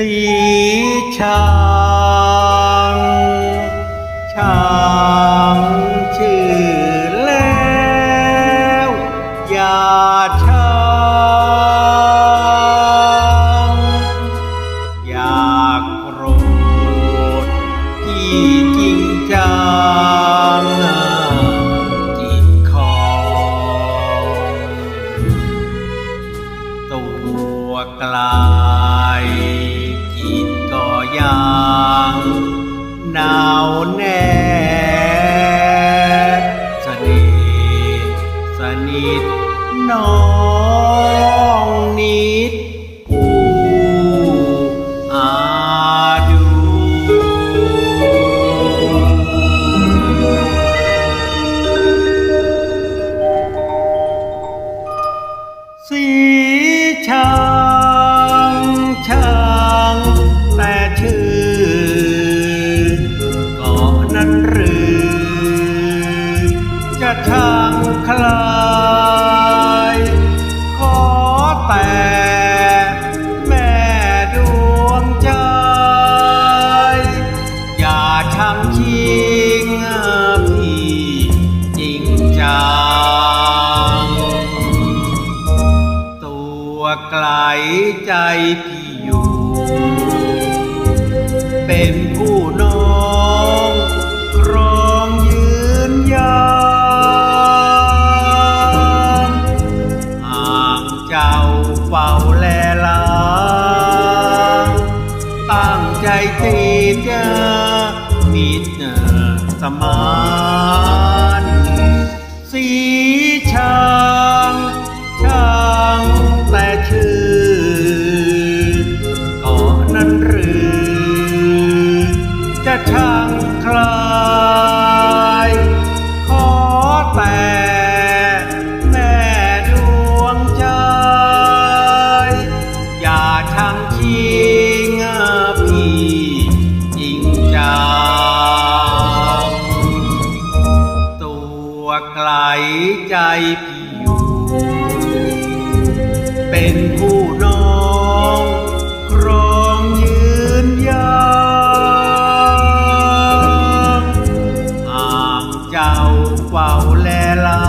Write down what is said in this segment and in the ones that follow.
สีช้างช้างชื่อแล้วอย่าช้างอยากโกรธที่จริงจังจิตคอตัวกลาย นิดก็ยังหนาวแน่สนิทสนิทน้องนิดาช่างชิงพี่จริงจัง ตัวไกลใจพี่อยู่ เป็นผู้น้องครองยืนยามห่ากเจ้าเฝ้าแลลางตั้งใจตีเจอ มิตรสมานสีช่างช่างแต่ชื่อก็นั้นหรือ จะช่างคลายขอแต่แม่ดวงใจ อย่าช่างชิงพี่ จริงจัง ใจพี่อยู่ เป็นผู้น้องครองยืนยามหากเจ้าเฝ้าแลลา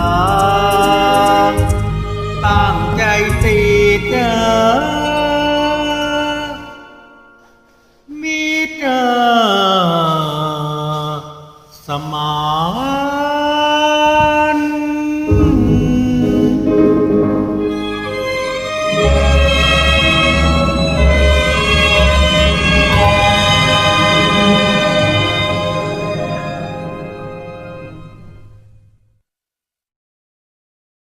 งตั้งใจตีเจอมิตรสมา